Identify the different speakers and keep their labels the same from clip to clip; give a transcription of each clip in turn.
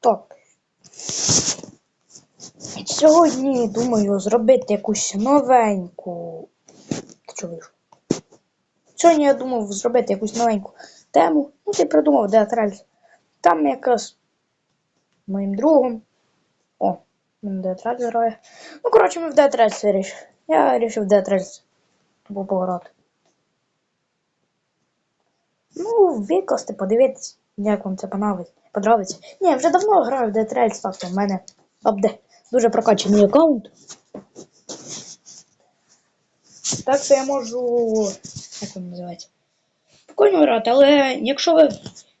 Speaker 1: Так. Сьогодні думаю зробити якусь новеньку. Сьогодні я думав зробити якусь новеньку тему. Ну, ти придумав Деатральс. Там якраз моїм другом. О, Деатральс грає. Ну, коротше, ми в Деатральс вирішив. Я вирішив в Деатральс пограти. Ну, викласти, подивитись, як вам це понравиться. Подобається. Ні, вже давно граю в Деатральс, так, у мене апде. Дуже прокачаний аккаунт. Так що я можу. Як він називається? Спокійно грати, але якщо ви.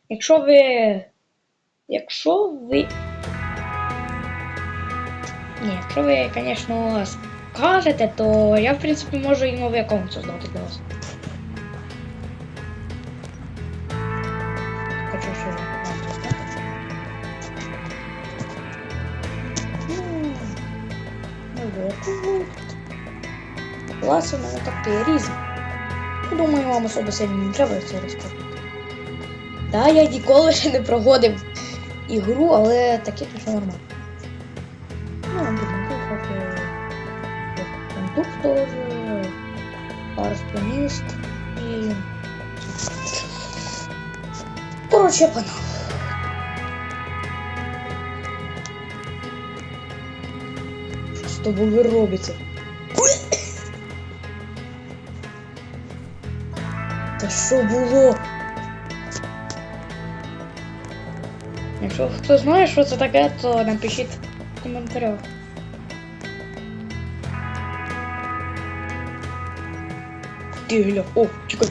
Speaker 1: Якщо ви. Якщо ви. Ні, якщо ви, звісно, скажете, то я, в принципі, можу і новий аккаунт создати для вас. Класи в мене такі різні. Думаю, вам особо сильно не треба це розказувати. Да, я ніколи ще не проводив ігру, але таке все нормально. Ну, теж парспоніст і. Коротше, панав. Тобою робиться? Та що було? Якщо хто знає, що це таке, то напишіть в коментарях. Ти гля. О, чекай.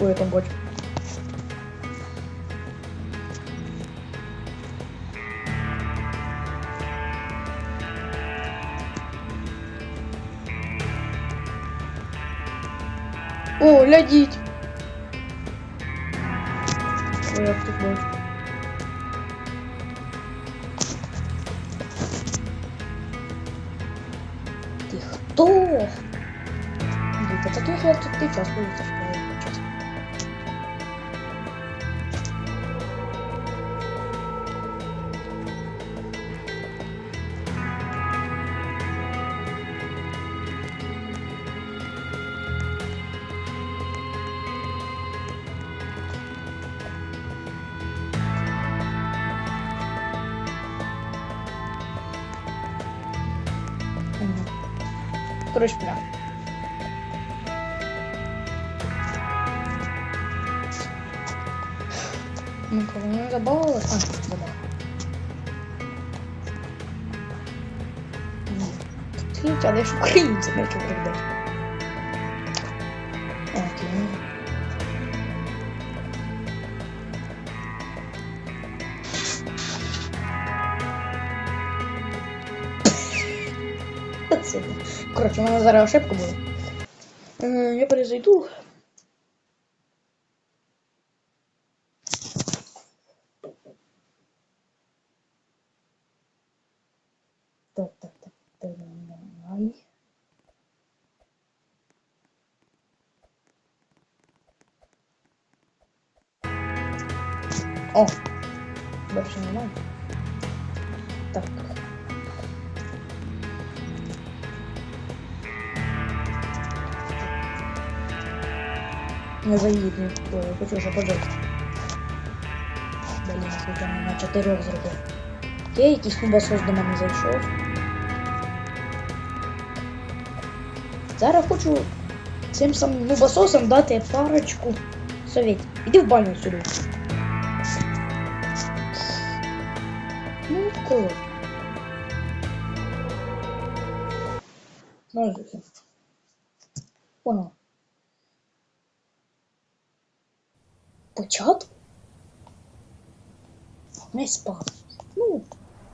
Speaker 1: Я там бачу. О, глядіть. Ой, як тут бачу. Ти хто? Дивіться, таких як тут ти час Короче, прям. Ну, кого не забавилась? А, забавила. Ні. Ти, але ж українці не чого прийде. Окей. Коротше, у мене зараз ошибка була. Е, Я перезайду. Так, так, так, давай. О! Больше нормально. Так. Заїдні. Ой, я хочу вже поджати. Блін, я на чотирьох зробив. Окей, якийсь нубасос до мене зайшов. Зараз хочу цим самим нубасосам дати парочку совєтів. Іди в баню сюди. Ну, коли. Ну. Понял. Почат? Не спав. Ну,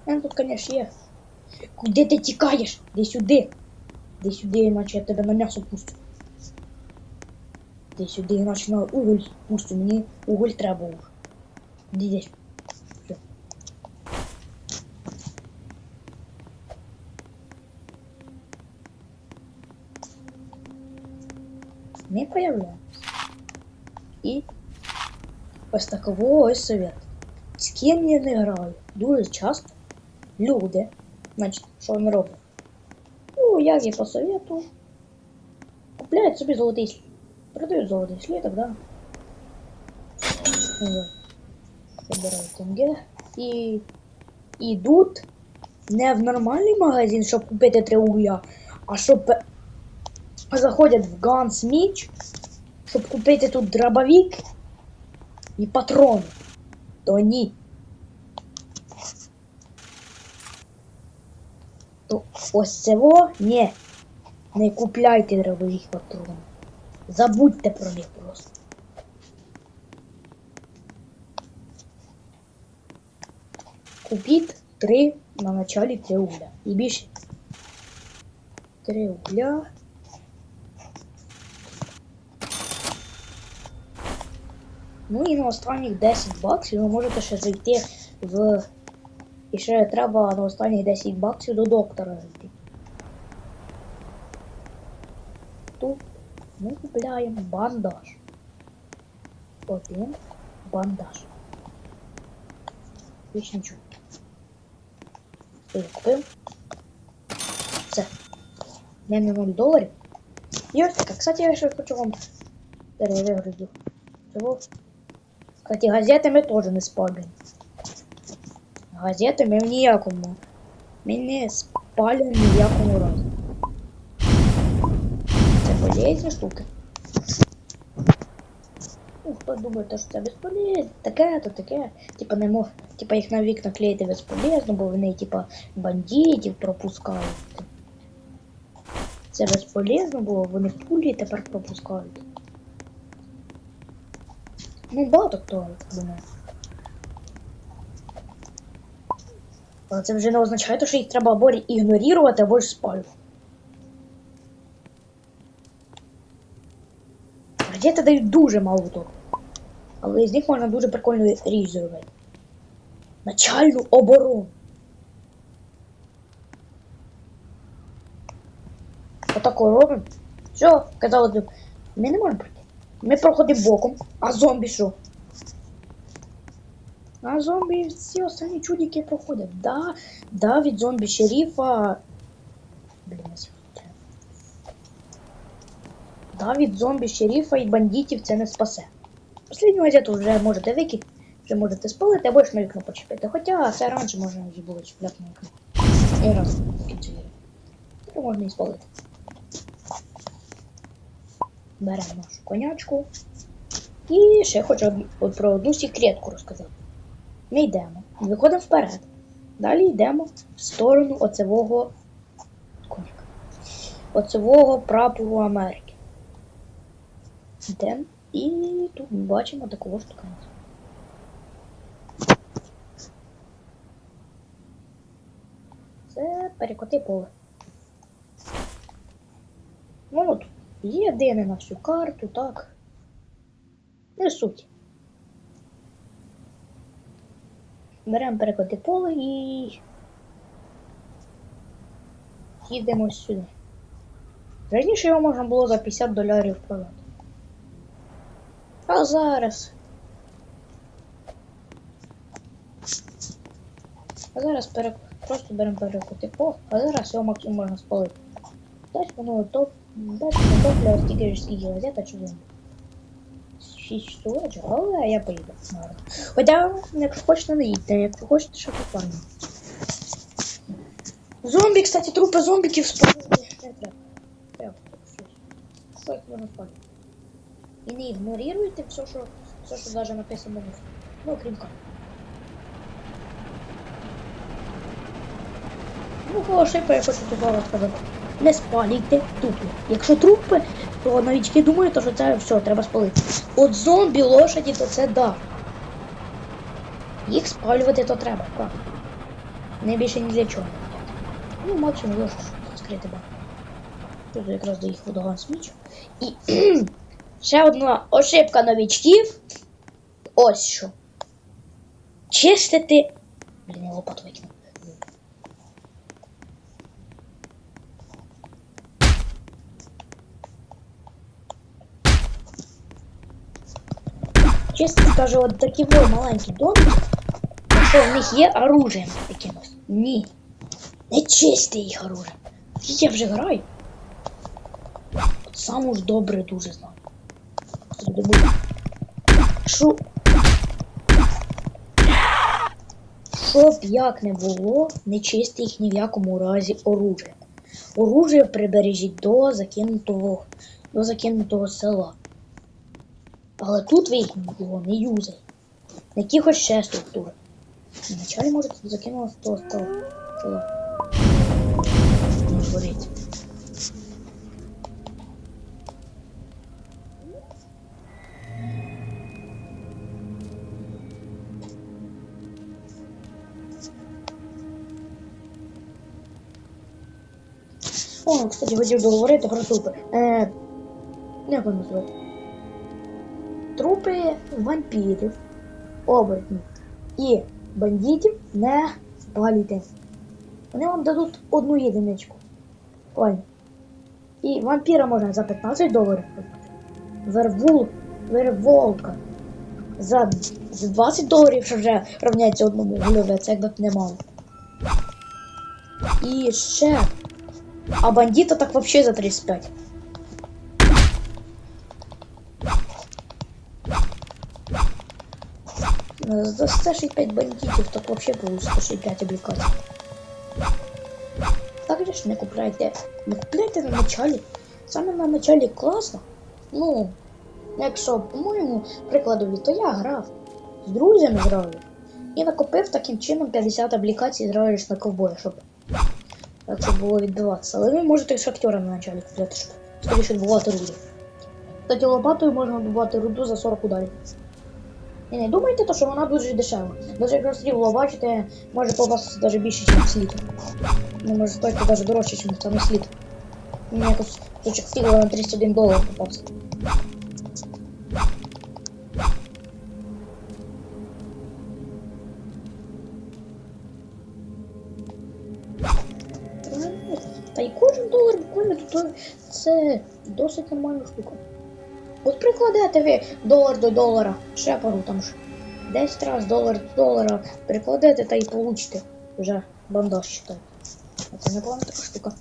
Speaker 1: тут, конечно, є. Куди ти тікаєш? Де сюди. Де сюди, іначе я тебе на м'ясо пустю. Де сюди, іначе на уголь пустю. Мені уголь треба уже. Іди десь. Появляємося. І ось такового ось совет. ким я не граю? Дуже часто люди, значить, що вони роблять? Ну, як і посовету. купляють собі золотий слід. Продають золотий слідок, да? Ну, Забирають тенге. І йдуть не в нормальний магазин, щоб купити три угля, а щоб заходять в Gunsmith, щоб купити тут дробовик і патрони. То ні. То ось цього ні. Не купляйте дробовик патрони. Забудьте про них просто. Купіть три на началі три угля. І більше. Три угля. Ну і на останніх 10 баксів ви можете ще зайти в. І ще треба на останніх 10 баксів до доктора зайти. Тут ми купляємо бандаж. Один бандаж. Більш нічого. Купив. Все. У мене 0 доларів. І ось така. Кстати, я ще хочу вам перевиграю. Чого? Кстати, газетами теж не спалюємо. Газетами в ніякому. Ми не спалюємо в якому разі. Це полезні штуки. Ну, хто думає, що це безполезно, таке, то таке. Типа не мог, типа їх на вікна клеїти безполезно, бо вони, типа, бандитів пропускають. Це безполезно, бо вони пулі тепер пропускають. Ну, багато хто думає. Але це вже не означає, що їх треба або ігнорувати, або ж спалювати. Газети дають дуже мало того. Але з них можна дуже прикольну річ зробити. Начальну оборону. Отако робимо. Все, казали ми не можемо. Ми проходимо боком, а зомбі що? А зомбі всі останні чудики проходять. Да, да, від зомбі шерифа. Блін. Да, від зомбі шерифа і бандитів це не спасе. Последню газету вже можете викинути, вже можете спалити, або ж на вікно почепити. Хоча це раніше можна було чіпляти на вікно. І раз в кінці. Можна і спалити. Беремо нашу конячку. І ще хочу про одну секретку розказати. Ми йдемо, виходимо вперед. Далі йдемо в сторону оцевого коняка. Оцевого прапору Америки. Йдемо і тут ми бачимо такого штука. Це перекоти поле. Ну от, єдине на всю карту, так. Не суть. Беремо перекоти поле і їдемо сюди. Раніше його можна було за 50 долярів продати. А зараз. А зараз перек... просто беремо перекоти поле, а зараз його максимум можна спалити. Дать воно топ. Дать воно топля стільки ж скільки газета чи зомбі. 6 часов вечора, але я. Гарно. Хоча, якщо хочете, не їдьте, якщо хочете, що попаде. Зомбі, кстати, трупи зомбіків спалити не треба. Не ігноруйте все, що, все, що навіть написано внизу. Ну, окрім карт. Ну, шипа, я хочу тобі розказати. Не спалюйте трупи. Якщо трупи, то новички думають, що це все, треба спалити. От зомбі, лошаді, то це да. Їх спалювати то треба, правда. Не більше ні для чого. Ну, максимум лише скрити баг. Тут якраз до їх водоган сміч. І ще одна ошибка новичків. Ось що. Чистити. Блін, я лопату викинув. Чистити, каже, от такі во маленькі домики. що в них є оружием якимось. Ні. Не чисте їх оружием. Я вже граю. От сам уж добре дуже знаю. Що? Щоб як не було, не чисти їх ні в якому разі оружие. Оружие прибережіть до закинутого, до закинутого села. Але тут їх його не юзай. На якихось ще структури. Вначалі може тут з того села. Не горить. О, кстати, хотів договорити про трупи. Е, як вони називають? Трупи вампірів, оборотнів і бандитів не спалюйте. Вони вам дадуть одну єдиничку. Понял. І вампіра можна за 15 доларів продати. Вервул, верволка. За, за 20 доларів, що вже равняється одному гульове, це якби б немало. І ще. А бандита так вообще за 35. За 165 бандитів так вообще получится 165 облікацій. Так ж не купляйте. Не купляйте на началі. Саме на началі класно. Ну, якщо, по-моєму, прикладові, то я грав. З друзями грав. І накопив таким чином 50 облікацій зразу на ковбоя, щоб щоб було відбиватися. Але ви можете і шахтера на началі купляти, щоб скоріше добувати руду. Кстати, лопатою можна добувати руду за 40 ударів. І не думайте, то, що вона дуже дешева. Навіть як розстріло бачите, може попасти навіть більше, ніж слід. Не може стоїти навіть дорожче, ніж саме слід. Мені якось кусочок стіла на 31 долар попався. Та й кожен долар буквально тут це досить нормальна штука. От прикладете ви долар до долара, ще пару там ж 10 раз долар до долара, прикладете та й получите вже бандаж считай. Це непогана така штука.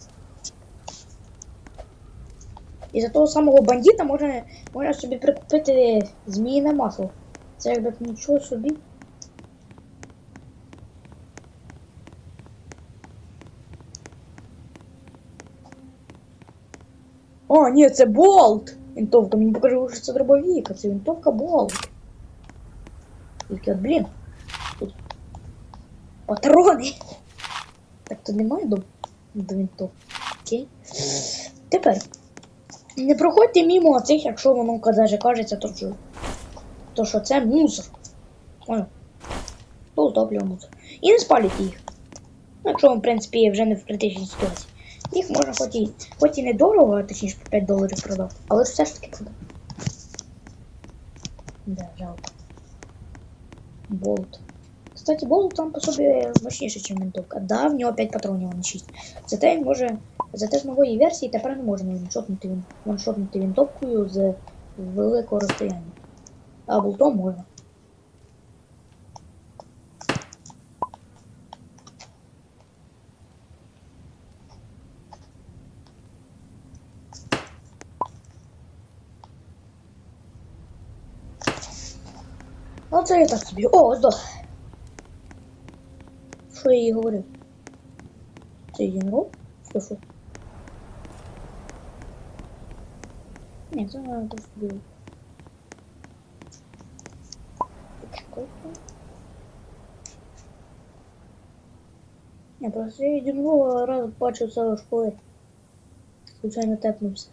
Speaker 1: І за того самого бандита можна, можна собі прикупити зміїне масло. Це якби нічого собі. А, ні, це болт! Вінтовка, мені покажу, що це дробовік, а це вінтовка болт. Тільки от, блін. Тут патрони. Так то немає до, до вінтовки. Окей. Тепер. Не проходьте мимо цих, якщо воно даже кажеться, то що, то що це мусор. То топливо мусор. І не спалюйте їх. Ну, якщо вам, в принципі, вже не в критичній ситуації. Їх можна хоч і, хоч і недорого, точніше по 5 доларів продати, але все ж таки продати. Да, жалко. Болт. Кстати, болт там по собі мощніше, ніж винтовка. Да, в нього 5 патронів, а не 6. Зате він може. Зате з нової версії тепер не можна ваншотнути, він- ваншотнути винтовкою з великого розстояння. А болтом можна. Ну, я так собі. О, здох. Що я їй говорив? Це єнрол? Що що? Ні, це не просто. Почекайте. Ні, просто я єдиного раз бачив це у школі. Случайно тепнувся.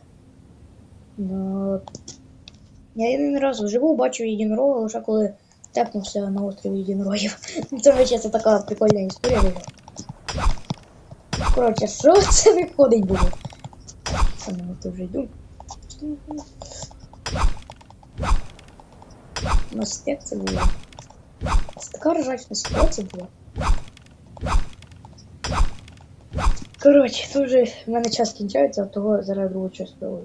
Speaker 1: Но... Я один раз вживу бачив єдинорога, лише коли тепнувся на острові єдинорогів. Це вообще така прикольна історія вийшла. Коротше, що це виходить буде? Саме то вже йду. У нас як це було? Це така ржачна ситуація була. Тут вже в мене час кінчається, а того зараз другу частину.